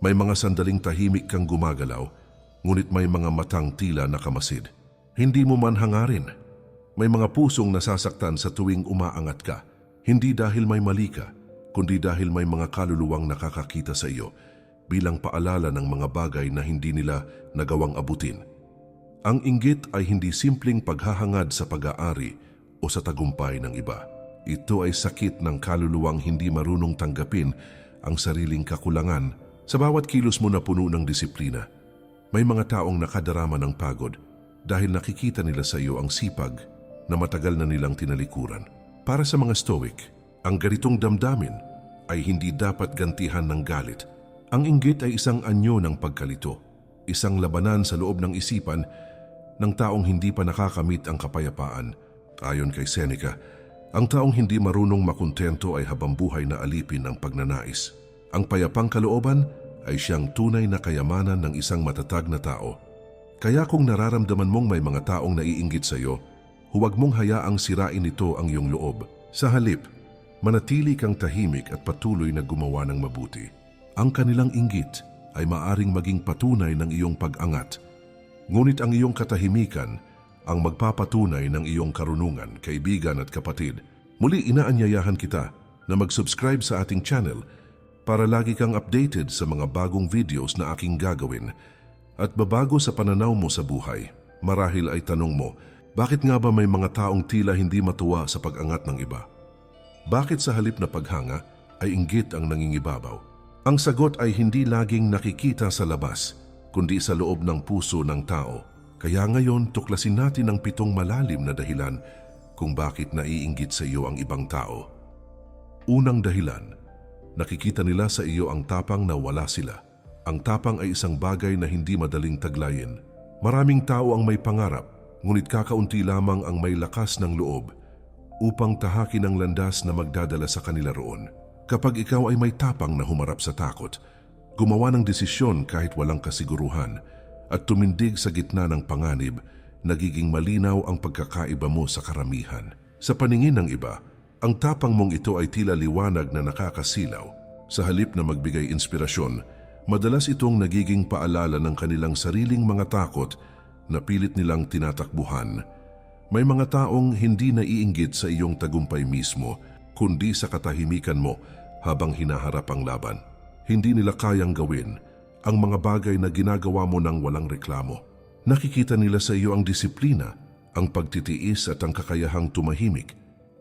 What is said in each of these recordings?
May mga sandaling tahimik kang gumagalaw, ngunit may mga matang tila nakamasid. Hindi mo man hangarin. May mga pusong nasasaktan sa tuwing umaangat ka, hindi dahil may mali ka, kundi dahil may mga kaluluwang nakakakita sa iyo bilang paalala ng mga bagay na hindi nila nagawang abutin. Ang inggit ay hindi simpleng paghahangad sa pag-aari o sa tagumpay ng iba. Ito ay sakit ng kaluluwang hindi marunong tanggapin ang sariling kakulangan sa bawat kilos mo na puno ng disiplina. May mga taong nakadarama ng pagod dahil nakikita nila sa iyo ang sipag na matagal na nilang tinalikuran. Para sa mga stoic, ang ganitong damdamin ay hindi dapat gantihan ng galit. Ang inggit ay isang anyo ng pagkalito, isang labanan sa loob ng isipan ng taong hindi pa nakakamit ang kapayapaan. Ayon kay Seneca, ang taong hindi marunong makontento ay habambuhay na alipin ng pagnanais. Ang payapang kalooban ay siyang tunay na kayamanan ng isang matatag na tao. Kaya kung nararamdaman mong may mga taong naiinggit sa iyo, huwag mong hayaang sirain nito ang iyong loob. Sa halip, manatili kang tahimik at patuloy na gumawa ng mabuti. Ang kanilang inggit ay maaring maging patunay ng iyong pag-angat. Ngunit ang iyong katahimikan ang magpapatunay ng iyong karunungan, kaibigan at kapatid. Muli inaanyayahan kita na mag-subscribe sa ating channel para lagi kang updated sa mga bagong videos na aking gagawin at babago sa pananaw mo sa buhay. Marahil ay tanong mo, bakit nga ba may mga taong tila hindi matuwa sa pag-angat ng iba? Bakit sa halip na paghanga ay inggit ang nangingibabaw? Ang sagot ay hindi laging nakikita sa labas, kundi sa loob ng puso ng tao. Kaya ngayon tuklasin natin ang pitong malalim na dahilan kung bakit naiinggit sa iyo ang ibang tao. Unang dahilan, nakikita nila sa iyo ang tapang na wala sila. Ang tapang ay isang bagay na hindi madaling taglayin. Maraming tao ang may pangarap, ngunit kakaunti lamang ang may lakas ng loob upang tahakin ang landas na magdadala sa kanila roon. Kapag ikaw ay may tapang na humarap sa takot, gumawa ng desisyon kahit walang kasiguruhan, at tumindig sa gitna ng panganib, nagiging malinaw ang pagkakaiba mo sa karamihan. Sa paningin ng iba, ang tapang mong ito ay tila liwanag na nakakasilaw. Sa halip na magbigay inspirasyon, madalas itong nagiging paalala ng kanilang sariling mga takot na pilit nilang tinatakbuhan. May mga taong hindi naiinggit sa iyong tagumpay mismo, kundi sa katahimikan mo habang hinaharap ang laban. Hindi nila kayang gawin ang mga bagay na ginagawa mo ng walang reklamo. Nakikita nila sa iyo ang disiplina, ang pagtitiis at ang kakayahang tumahimik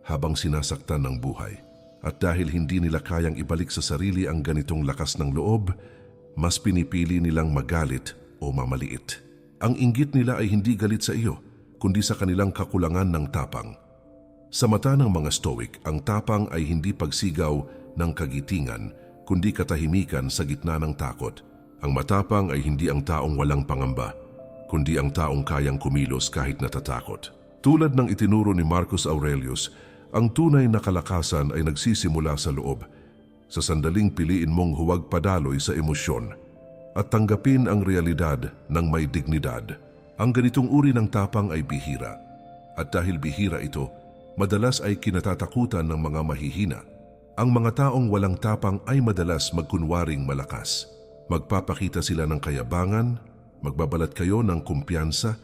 habang sinasaktan ng buhay. At dahil hindi nila kayang ibalik sa sarili ang ganitong lakas ng loob, mas pinipili nilang magalit o mamaliit. Ang inggit nila ay hindi galit sa iyo, kundi sa kanilang kakulangan ng tapang. Sa mata ng mga stoic, ang tapang ay hindi pagsigaw ng kagitingan, kundi katahimikan sa gitna ng takot. Ang matapang ay hindi ang taong walang pangamba, kundi ang taong kayang kumilos kahit natatakot. Tulad ng itinuro ni Marcus Aurelius, ang tunay na kalakasan ay nagsisimula sa loob. Sa sandaling piliin mong huwag padaloy sa emosyon at tanggapin ang realidad ng may dignidad. Ang ganitong uri ng tapang ay bihira. At dahil bihira ito, madalas ay kinatatakutan ng mga mahihina. Ang mga taong walang tapang ay madalas magkunwaring malakas. Magpapakita sila ng kayabangan, magbabalat kayo ng kumpiyansa,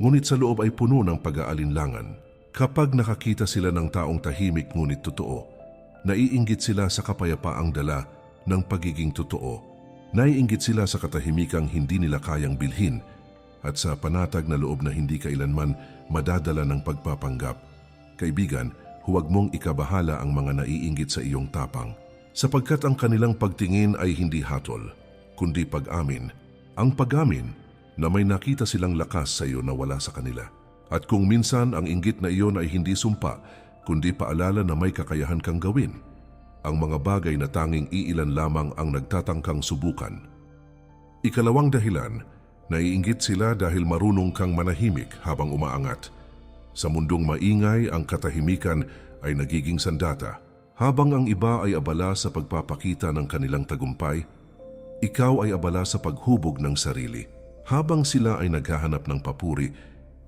ngunit sa loob ay puno ng pag-aalinlangan. Kapag nakakita sila ng taong tahimik ngunit totoo, naiinggit sila sa kapayapaang dala ng pagiging totoo. Naiinggit sila sa katahimikang hindi nila kayang bilhin at sa panatag na loob na hindi kailanman madadala ng pagpapanggap. Kaibigan, huwag mong ikabahala ang mga naiinggit sa iyong tapang, sapagkat ang kanilang pagtingin ay hindi hatol, kundi pag-amin. Ang pag-amin na may nakita silang lakas sa iyo na wala sa kanila. At kung minsan ang inggit na iyon ay hindi sumpa, kundi paalala na may kakayahan kang gawin, ang mga bagay na tanging iilan lamang ang nagtatangkang subukan. Ikalawang dahilan, naiinggit sila dahil marunong kang manahimik habang umaangat. Sa mundong maingay, ang katahimikan ay nagiging sandata. Habang ang iba ay abala sa pagpapakita ng kanilang tagumpay, ikaw ay abala sa paghubog ng sarili. Habang sila ay naghahanap ng papuri,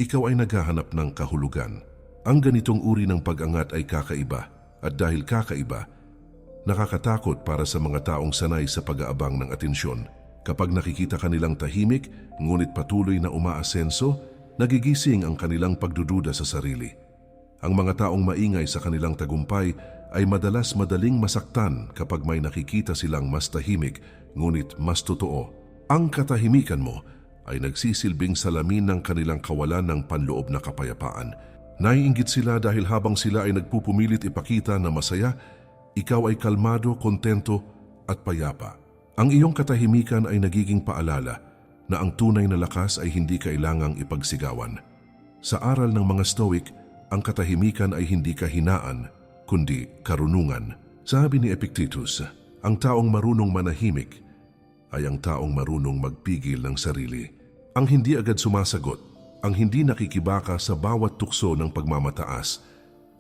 ikaw ay naghahanap ng kahulugan. Ang ganitong uri ng pag-angat ay kakaiba at dahil kakaiba, Nakakatakot para sa mga taong sanay sa pag-aabang ng atensyon. Kapag nakikita kanilang tahimik, ngunit patuloy na umaasenso, nagigising ang kanilang pagdududa sa sarili. Ang mga taong maingay sa kanilang tagumpay ay madalas madaling masaktan kapag may nakikita silang mas tahimik, ngunit mas totoo. Ang katahimikan mo ay nagsisilbing salamin ng kanilang kawalan ng panloob na kapayapaan. Naiinggit sila dahil habang sila ay nagpupumilit ipakita na masaya, ikaw ay kalmado, kontento at payapa. Ang iyong katahimikan ay nagiging paalala na ang tunay na lakas ay hindi kailangang ipagsigawan. Sa aral ng mga Stoic, ang katahimikan ay hindi kahinaan, kundi karunungan. Sabi ni Epictetus, ang taong marunong manahimik ay ang taong marunong magpigil ng sarili. Ang hindi agad sumasagot, ang hindi nakikibaka sa bawat tukso ng pagmamataas,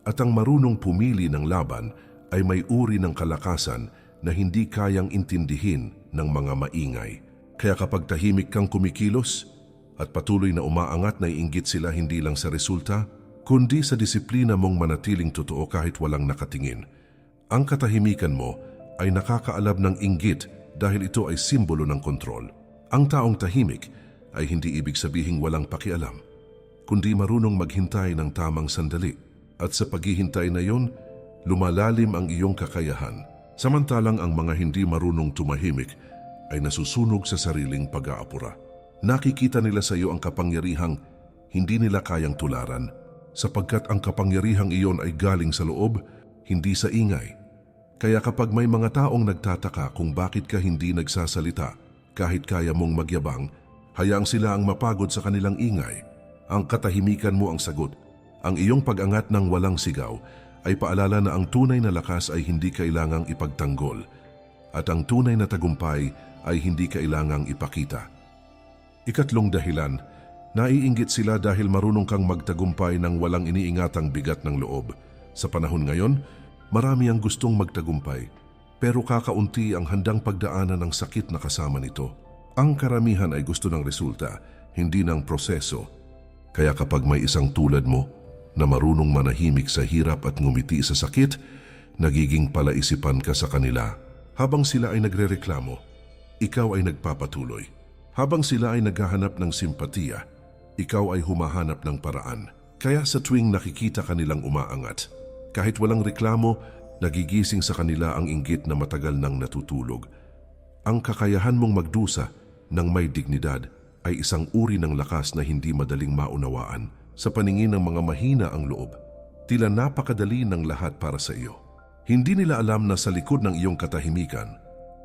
at ang marunong pumili ng laban ay may uri ng kalakasan na hindi kayang intindihin ng mga maingay. Kaya kapag tahimik kang kumikilos at patuloy na umaangat na iinggit sila hindi lang sa resulta, kundi sa disiplina mong manatiling totoo kahit walang nakatingin. Ang katahimikan mo ay nakakaalab ng inggit dahil ito ay simbolo ng kontrol. Ang taong tahimik ay hindi ibig sabihing walang pakialam, kundi marunong maghintay ng tamang sandali. At sa paghihintay na yon, lumalalim ang iyong kakayahan. Samantalang ang mga hindi marunong tumahimik ay nasusunog sa sariling pag-aapura. Nakikita nila sa iyo ang kapangyarihang hindi nila kayang tularan sapagkat ang kapangyarihang iyon ay galing sa loob, hindi sa ingay. Kaya kapag may mga taong nagtataka kung bakit ka hindi nagsasalita kahit kaya mong magyabang, hayaang sila ang mapagod sa kanilang ingay. Ang katahimikan mo ang sagot. Ang iyong pag-angat ng walang sigaw ay paalala na ang tunay na lakas ay hindi kailangang ipagtanggol at ang tunay na tagumpay ay hindi kailangang ipakita. Ikatlong dahilan, naiinggit sila dahil marunong kang magtagumpay ng walang iniingatang bigat ng loob. Sa panahon ngayon, marami ang gustong magtagumpay, pero kakaunti ang handang pagdaanan ng sakit na kasama nito. Ang karamihan ay gusto ng resulta, hindi ng proseso. Kaya kapag may isang tulad mo na marunong manahimik sa hirap at ngumiti sa sakit, nagiging palaisipan ka sa kanila. Habang sila ay nagrereklamo, ikaw ay nagpapatuloy. Habang sila ay naghahanap ng simpatiya, ikaw ay humahanap ng paraan. Kaya sa tuwing nakikita kanilang umaangat, kahit walang reklamo, nagigising sa kanila ang inggit na matagal nang natutulog. Ang kakayahan mong magdusa ng may dignidad ay isang uri ng lakas na hindi madaling maunawaan. Sa paningin ng mga mahina ang loob, tila napakadali ng lahat para sa iyo. Hindi nila alam na sa likod ng iyong katahimikan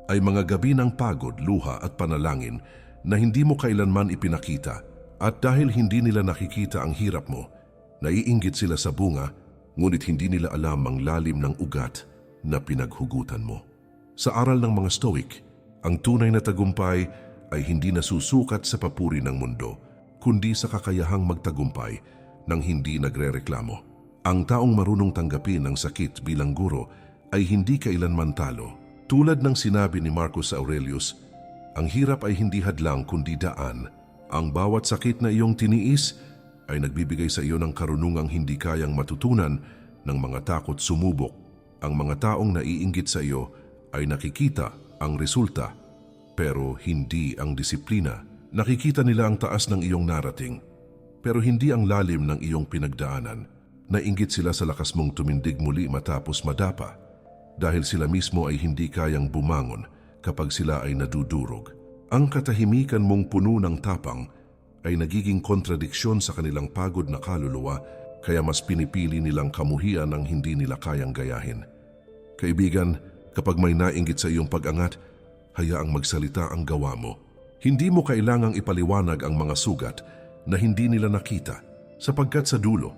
ay mga gabi ng pagod, luha at panalangin na hindi mo kailanman ipinakita at dahil hindi nila nakikita ang hirap mo, naiinggit sila sa bunga ngunit hindi nila alam ang lalim ng ugat na pinaghugutan mo. Sa aral ng mga Stoic, ang tunay na tagumpay ay hindi nasusukat sa papuri ng mundo, kundi sa kakayahang magtagumpay nang hindi nagrereklamo. Ang taong marunong tanggapin ang sakit bilang guro ay hindi kailanman talo. Tulad ng sinabi ni Marcus Aurelius, ang hirap ay hindi hadlang kundi daan. Ang bawat sakit na iyong tiniis ay nagbibigay sa iyo ng karunungang hindi kayang matutunan ng mga takot sumubok. Ang mga taong naiinggit sa iyo ay nakikita ang resulta pero hindi ang disiplina. Nakikita nila ang taas ng iyong narating pero hindi ang lalim ng iyong pinagdaanan. Nainggit sila sa lakas mong tumindig muli matapos madapa dahil sila mismo ay hindi kayang bumangon kapag sila ay nadudurog. Ang katahimikan mong puno ng tapang ay nagiging kontradiksyon sa kanilang pagod na kaluluwa kaya mas pinipili nilang kamuhian ang hindi nila kayang gayahin. Kaibigan, kapag may nainggit sa iyong pag-angat, hayaang magsalita ang gawa mo. Hindi mo kailangang ipaliwanag ang mga sugat na hindi nila nakita sapagkat sa dulo,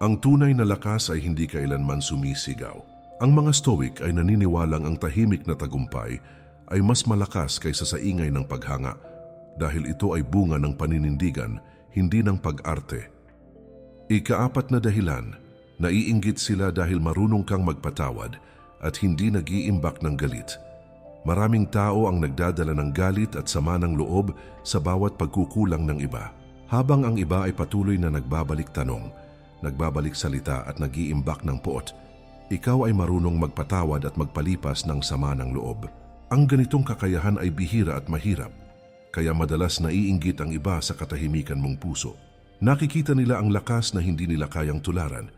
ang tunay na lakas ay hindi kailanman sumisigaw. Ang mga Stoic ay naniniwalang ang tahimik na tagumpay ay mas malakas kaysa sa ingay ng paghanga dahil ito ay bunga ng paninindigan, hindi ng pag-arte. Ikaapat na dahilan, naiinggit sila dahil marunong kang magpatawad at hindi nag-iimbak ng galit. Maraming tao ang nagdadala ng galit at sama ng loob sa bawat pagkukulang ng iba. Habang ang iba ay patuloy na nagbabalik tanong, nagbabalik salita at nag-iimbak ng poot, ikaw ay marunong magpatawad at magpalipas ng sama ng loob. Ang ganitong kakayahan ay bihira at mahirap, kaya madalas naiinggit ang iba sa katahimikan mong puso. Nakikita nila ang lakas na hindi nila kayang tularan,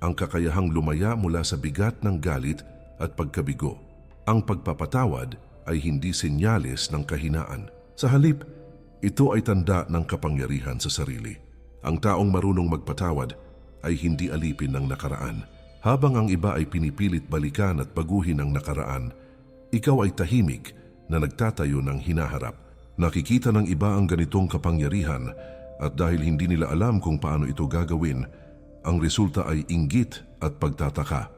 ang kakayahang lumaya mula sa bigat ng galit at pagkabigo. Ang pagpapatawad ay hindi senyales ng kahinaan. Sa halip, ito ay tanda ng kapangyarihan sa sarili. Ang taong marunong magpatawad ay hindi alipin ng nakaraan. Habang ang iba ay pinipilit balikan at baguhin ang nakaraan, ikaw ay tahimik na nagtatayo ng hinaharap. Nakikita ng iba ang ganitong kapangyarihan at dahil hindi nila alam kung paano ito gagawin, ang resulta ay inggit at pagtataka.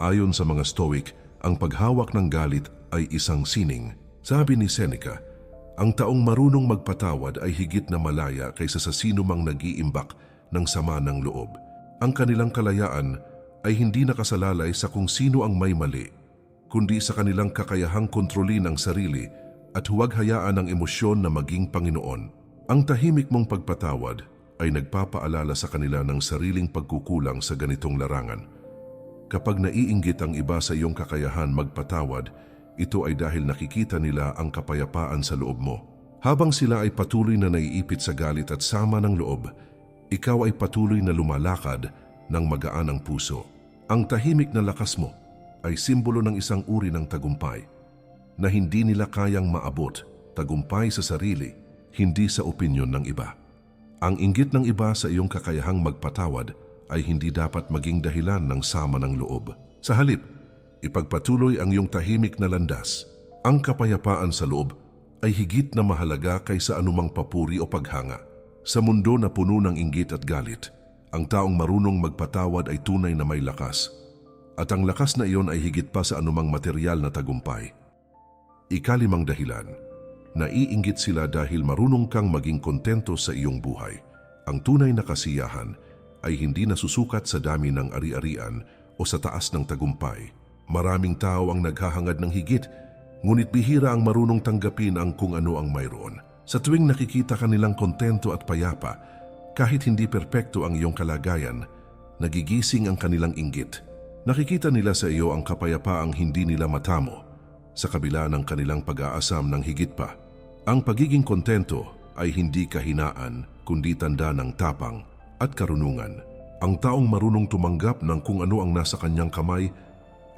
Ayon sa mga Stoic, ang paghawak ng galit ay isang sining. Sabi ni Seneca, ang taong marunong magpatawad ay higit na malaya kaysa sa sino mang nag-iimbak ng sama ng loob. Ang kanilang kalayaan ay hindi nakasalalay sa kung sino ang may mali, kundi sa kanilang kakayahang kontrolin ang sarili at huwag hayaan ang emosyon na maging Panginoon. Ang tahimik mong pagpatawad ay nagpapaalala sa kanila ng sariling pagkukulang sa ganitong larangan. Kapag naiinggit ang iba sa iyong kakayahan magpatawad, ito ay dahil nakikita nila ang kapayapaan sa loob mo. Habang sila ay patuloy na naiipit sa galit at sama ng loob, ikaw ay patuloy na lumalakad ng magaan ang puso. Ang tahimik na lakas mo ay simbolo ng isang uri ng tagumpay na hindi nila kayang maabot, tagumpay sa sarili, hindi sa opinyon ng iba. Ang inggit ng iba sa iyong kakayahang magpatawad ay hindi dapat maging dahilan ng sama ng loob. Sa halip, ipagpatuloy ang iyong tahimik na landas. Ang kapayapaan sa loob ay higit na mahalaga kaysa anumang papuri o paghanga. Sa mundo na puno ng inggit at galit, ang taong marunong magpatawad ay tunay na may lakas. At ang lakas na iyon ay higit pa sa anumang material na tagumpay. Ikalimang dahilan, naiinggit sila dahil marunong kang maging kontento sa iyong buhay. Ang tunay na kasiyahan ay hindi nasusukat sa dami ng ari-arian o sa taas ng tagumpay. Maraming tao ang naghahangad ng higit, ngunit bihira ang marunong tanggapin ang kung ano ang mayroon. Sa tuwing nakikita ka nilang kontento at payapa, kahit hindi perpekto ang iyong kalagayan, nagigising ang kanilang inggit. Nakikita nila sa iyo ang kapayapaang hindi nila matamo sa kabila ng kanilang pag-aasam ng higit pa. Ang pagiging kontento ay hindi kahinaan kundi tanda ng tapang at karunungan. Ang taong marunong tumanggap ng kung ano ang nasa kanyang kamay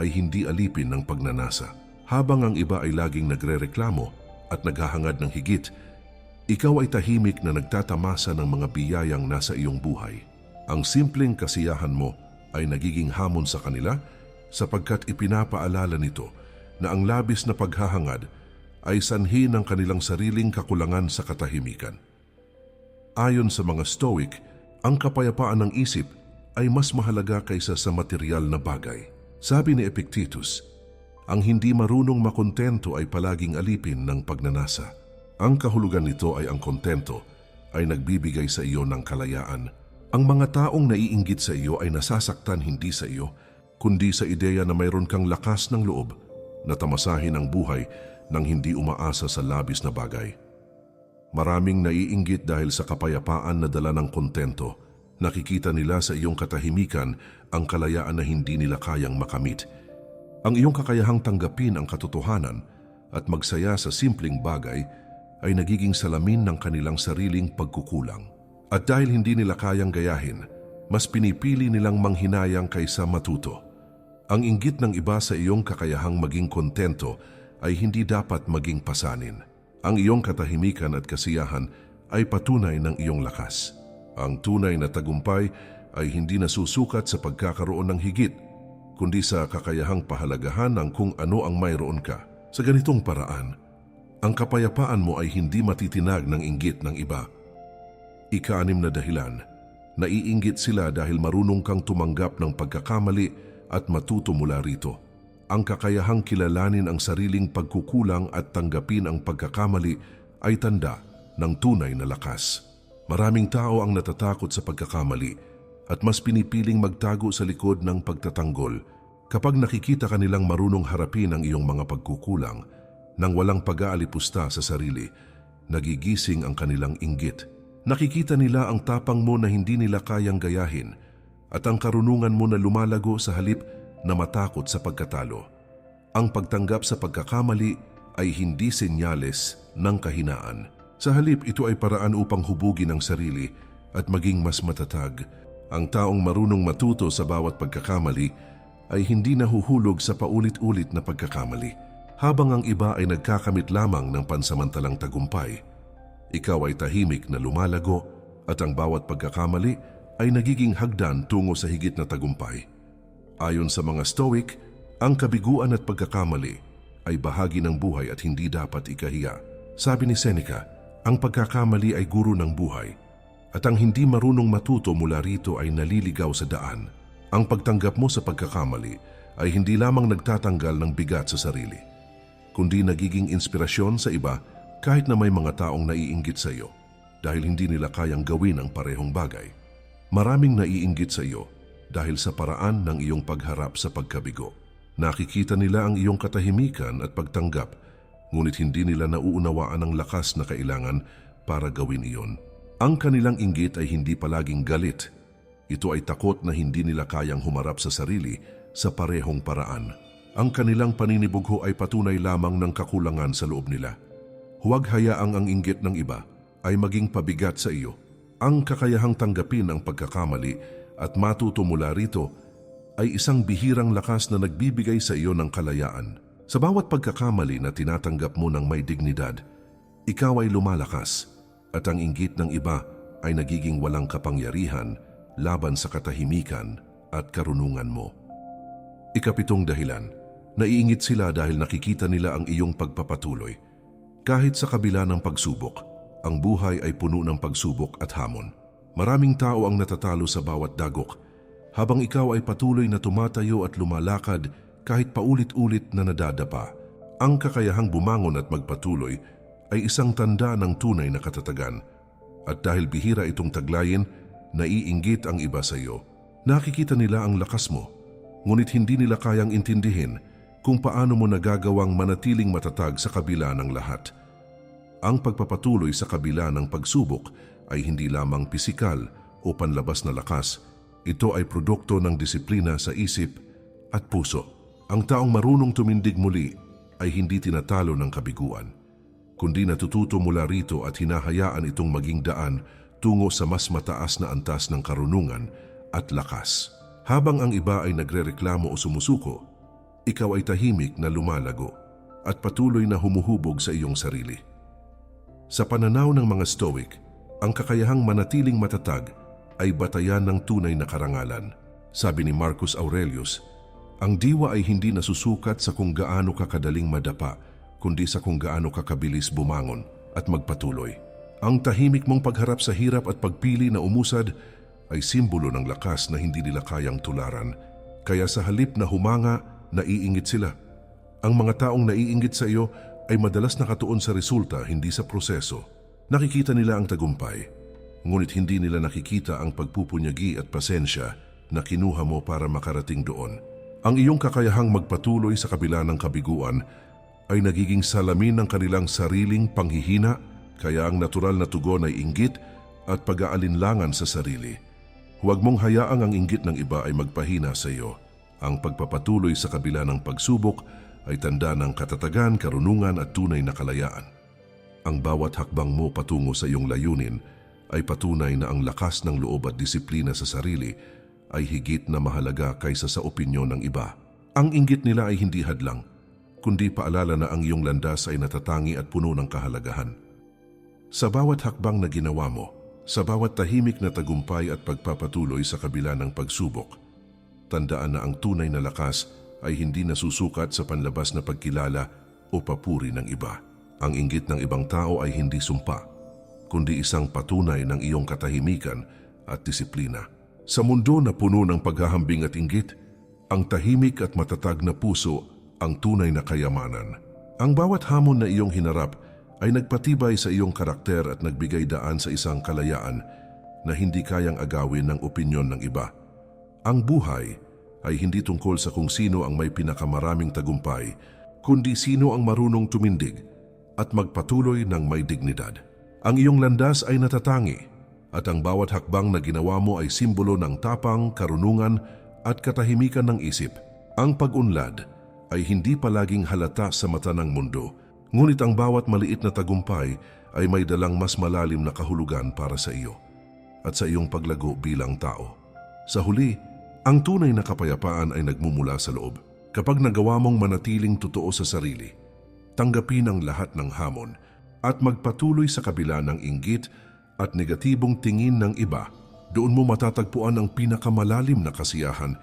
ay hindi alipin ng pagnanasa. Habang ang iba ay laging nagrereklamo at naghahangad ng higit, ikaw ay tahimik na nagtatamasa ng mga biyayang nasa iyong buhay. Ang simpleng kasiyahan mo ay nagiging hamon sa kanila sapagkat ipinapaalala nito na ang labis na paghahangad ay sanhi ng kanilang sariling kakulangan sa katahimikan. Ayon sa mga Stoic, ang kapayapaan ng isip ay mas mahalaga kaysa sa material na bagay. Sabi ni Epictetus, ang hindi marunong makontento ay palaging alipin ng pagnanasa. Ang kahulugan nito ay ang kontento ay nagbibigay sa iyo ng kalayaan. Ang mga taong naiinggit sa iyo ay nasasaktan hindi sa iyo, kundi sa ideya na mayroon kang lakas ng loob na tamasahin ang buhay nang hindi umaasa sa labis na bagay. Maraming naiinggit dahil sa kapayapaan na dala ng kontento. Nakikita nila sa iyong katahimikan ang kalayaan na hindi nila kayang makamit. Ang iyong kakayahang tanggapin ang katotohanan at magsaya sa simpleng bagay ay nagiging salamin ng kanilang sariling pagkukulang. At dahil hindi nila kayang gayahin, mas pinipili nilang manghinayang kaysa matuto. Ang inggit ng iba sa iyong kakayahang maging kontento ay hindi dapat maging pasanin. Ang iyong katahimikan at kasiyahan ay patunay ng iyong lakas. Ang tunay na tagumpay ay hindi nasusukat sa pagkakaroon ng higit, kundi sa kakayahang pahalagahan ng kung ano ang mayroon ka. Sa ganitong paraan, ang kapayapaan mo ay hindi matitinag ng inggit ng iba. Ika-anim na dahilan, naiinggit sila dahil marunong kang tumanggap ng pagkakamali at matuto mula rito. Ang kakayahang kilalanin ang sariling pagkukulang at tanggapin ang pagkakamali ay tanda ng tunay na lakas. Maraming tao ang natatakot sa pagkakamali at mas pinipiling magtago sa likod ng pagtatanggol kapag nakikita kanilang marunong harapin ang iyong mga pagkukulang nang walang pag-aalipusta sa sarili, nagigising ang kanilang inggit. Nakikita nila ang tapang mo na hindi nila kayang gayahin at ang karunungan mo na lumalago sa halip na matakot sa pagkatalo. Ang pagtanggap sa pagkakamali ay hindi senyales ng kahinaan. Sa halip, ito ay paraan upang hubugin ang sarili at maging mas matatag. Ang taong marunong matuto sa bawat pagkakamali ay hindi nahuhulog sa paulit-ulit na pagkakamali, habang ang iba ay nagkakamit lamang ng pansamantalang tagumpay. Ikaw ay tahimik na lumalago at ang bawat pagkakamali ay nagiging hagdan tungo sa higit na tagumpay. Ayon sa mga Stoic, ang kabiguan at pagkakamali ay bahagi ng buhay at hindi dapat ikahiya. Sabi ni Seneca, ang pagkakamali ay guro ng buhay at ang hindi marunong matuto mula rito ay naliligaw sa daan. Ang pagtanggap mo sa pagkakamali ay hindi lamang nagtatanggal ng bigat sa sarili, kundi nagiging inspirasyon sa iba kahit na may mga taong naiinggit sa iyo dahil hindi nila kayang gawin ang parehong bagay. Maraming naiinggit sa iyo dahil sa paraan ng iyong pagharap sa pagkabigo. Nakikita nila ang iyong katahimikan at pagtanggap, ngunit hindi nila nauunawaan ang lakas na kailangan para gawin iyon. Ang kanilang inggit ay hindi palaging galit. Ito ay takot na hindi nila kayang humarap sa sarili sa parehong paraan. Ang kanilang paninibugho ay patunay lamang ng kakulangan sa loob nila. Huwag hayaang ang inggit ng iba ay maging pabigat sa iyo. Ang kakayahang tanggapin ang pagkakamali at matuto mula rito ay isang bihirang lakas na nagbibigay sa iyo ng kalayaan. Sa bawat pagkakamali na tinatanggap mo ng may dignidad, ikaw ay lumalakas at ang inggit ng iba ay nagiging walang kapangyarihan laban sa katahimikan at karunungan mo. Ikapitong dahilan, naiingit sila dahil nakikita nila ang iyong pagpapatuloy. Kahit sa kabila ng pagsubok, ang buhay ay puno ng pagsubok at hamon. Maraming tao ang natatalo sa bawat dagok, habang ikaw ay patuloy na tumatayo at lumalakad kahit paulit-ulit na nadadapa. Ang kakayahang bumangon at magpatuloy ay isang tanda ng tunay na katatagan. At dahil bihira itong taglayin, naiinggit ang iba sa iyo. Nakikita nila ang lakas mo, ngunit hindi nila kayang intindihin kung paano mo nagagawang manatiling matatag sa kabila ng lahat. Ang pagpapatuloy sa kabila ng pagsubok ay hindi lamang pisikal o panlabas na lakas. Ito ay produkto ng disiplina sa isip at puso. Ang taong marunong tumindig muli ay hindi tinatalo ng kabiguan, kundi natututo mula rito at hinahayaan itong maging daan tungo sa mas mataas na antas ng karunungan at lakas. Habang ang iba ay nagrereklamo o sumusuko, ikaw ay tahimik na lumalago at patuloy na humuhubog sa iyong sarili. Sa pananaw ng mga Stoic, ang kakayahang manatiling matatag ay batayan ng tunay na karangalan. Sabi ni Marcus Aurelius, ang diwa ay hindi nasusukat sa kung gaano kakadaling madapa, kundi sa kung gaano kakabilis bumangon at magpatuloy. Ang tahimik mong pagharap sa hirap at pagpili na umusad ay simbolo ng lakas na hindi nila kayang tularan. Kaya sa halip na humanga, naiingit sila. Ang mga taong naiingit sa iyo ay madalas nakatuon sa resulta, hindi sa proseso. Nakikita nila ang tagumpay, ngunit hindi nila nakikita ang pagpupunyagi at pasensya na kinuha mo para makarating doon. Ang iyong kakayahang magpatuloy sa kabila ng kabiguan ay nagiging salamin ng kanilang sariling panghihina kaya ang natural na tugon ay inggit at pag-aalinlangan sa sarili. Huwag mong hayaang ang inggit ng iba ay magpahina sa iyo. Ang pagpapatuloy sa kabila ng pagsubok ay tanda ng katatagan, karunungan at tunay na kalayaan. Ang bawat hakbang mo patungo sa iyong layunin ay patunay na ang lakas ng loob at disiplina sa sarili ay higit na mahalaga kaysa sa opinyon ng iba. Ang inggit nila ay hindi hadlang, kundi paalala na ang iyong landas ay natatangi at puno ng kahalagahan. Sa bawat hakbang na ginawa mo, sa bawat tahimik na tagumpay at pagpapatuloy sa kabila ng pagsubok, tandaan na ang tunay na lakas ay hindi nasusukat sa panlabas na pagkilala o papuri ng iba. Ang inggit ng ibang tao ay hindi sumpa, kundi isang patunay ng iyong katahimikan at disiplina. Sa mundo na puno ng paghahambing at inggit, ang tahimik at matatag na puso ang tunay na kayamanan. Ang bawat hamon na iyong hinarap ay nagpatibay sa iyong karakter at nagbigay daan sa isang kalayaan na hindi kayang agawin ng opinyon ng iba. Ang buhay ay hindi tungkol sa kung sino ang may pinakamaraming tagumpay, kundi sino ang marunong tumindig at magpatuloy ng may dignidad. Ang iyong landas ay natatangi at ang bawat hakbang na ginawa mo ay simbolo ng tapang, karunungan at katahimikan ng isip. Ang pag-unlad ay hindi palaging halata sa mata ng mundo, ngunit ang bawat maliit na tagumpay ay may dalang mas malalim na kahulugan para sa iyo at sa iyong paglago bilang tao. Sa huli, ang tunay na kapayapaan ay nagmumula sa loob. Kapag nagawa mong manatiling totoo sa sarili, tanggapin ang lahat ng hamon at magpatuloy sa kabila ng inggit at negatibong tingin ng iba, doon mo matatagpuan ang pinakamalalim na kasiyahan.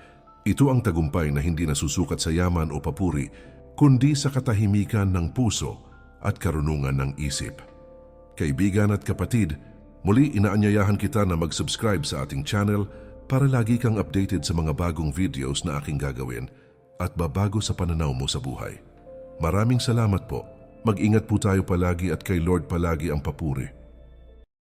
Ito ang tagumpay na hindi nasusukat sa yaman o papuri, kundi sa katahimikan ng puso at karunungan ng isip. Kaibigan at kapatid, muli inaanyayahan kita na mag-subscribe sa ating channel para lagi kang updated sa mga bagong videos na aking gagawin at babago sa pananaw mo sa buhay. Maraming salamat po. Mag-ingat po tayo palagi at kay Lord palagi ang papuri.